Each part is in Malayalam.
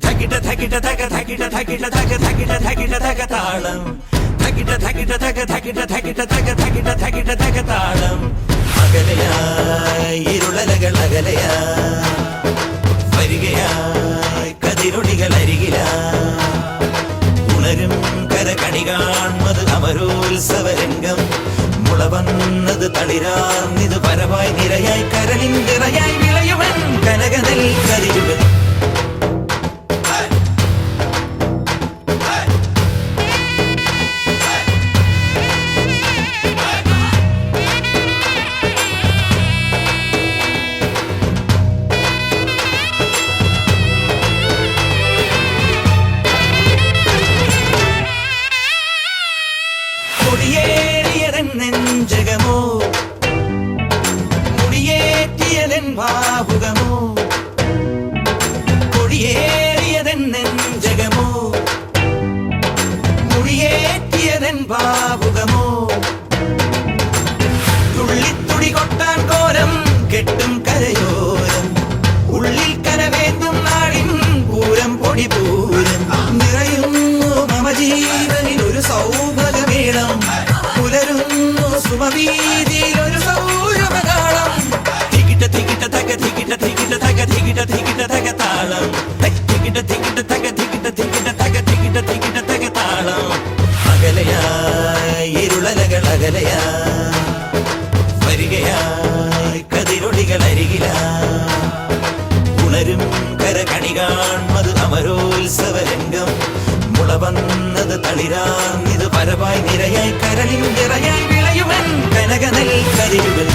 ധകിട ധക ധകിട ധക ധകിട ധകിട ധക അമരോത്സവരംഗം മുള തളിരാർന്നിത് പരമായി നിരയായി കരളിൻ നിറയായി വിളയുവൻ കനകതൽ കരിരുവൻ കൊടിയേറിയതൻ നെഞ്ചകമോ? മുടിയേറ്റിയതൻ ഭാവുകമോ കൊടിയേറിയതൻ നെഞ്ചകമോ? മുടിയേറ്റിയതൻ ഭാവുകമോ തുള്ളിത്തുടി കൊട്ടാൻ കോരം കെട്ടും കരയോരം. ഉള്ളിൽ ഒരു സൗരഭകാളം തികിട്ട തികിട്ട തക തികിട്ട തികിട്ട തക തികിട്ട തികിട്ട തക താളം. തികിട്ട തികിട്ട തക തികിട്ട തികിട്ട തക തികിട്ട തികിട്ട തക താളം. അകലയായി ഇരുളലകൾ അകലയായി വരികയായി കതിരൊളികൾ അരികിലായി. ഉണരും കരകണി കാൺമത് അമരോത്സവരംഗം. മുള വന്നത് തളിരാർന്നിത് പരവായി നിരയായി കരളിൻ നിറയായി കനകനൽ കരിയുവൻ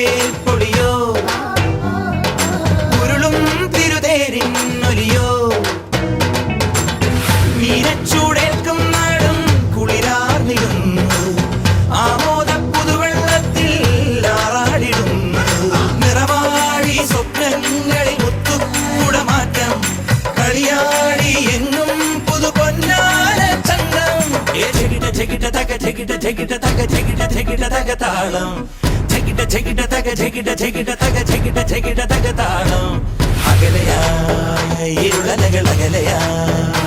വരവേ പൊളിയോ? ഉരുളും തിരുതേരിന്നൊലിയോ മീനച്ചൂടേൽക്കും നാടും കുളിരാർന്നിടുന്നു. ആമോദ പുതുവെള്ളത്തിൽ ആറാടിടുന്നു. നിറവാടി സ്വപ്നങ്ങളിൽ മുത്തുകൂട മാറ്റം. കളിയാടി എന്നും പുതു പൊന്നാല ചന്തം. ഏ ചെകിട ചെകിട തക ചെകിട ചെകിട തക ചെകിട ചെകിട തക താളം. ചെകിട ചെകിട തക ചെകിട ചെകിട തക ചെകിട ചെകിട തക താളം അകലയായി ഇരുളലകൾ അകലയായി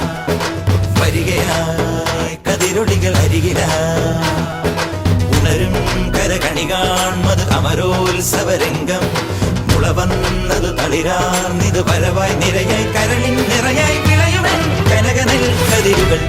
വരികയായി കതിരൊളികൾ അരികിലായി ഉണരും കരകണി കാൺമത് അമരോത്സവരംഗം മുളവന്നത് തളിരാർന്നിത് പരവായി നിരയായി കരളിൻ നിറയായി വിളയുവൻ കനകനൽ കതിരുകൾ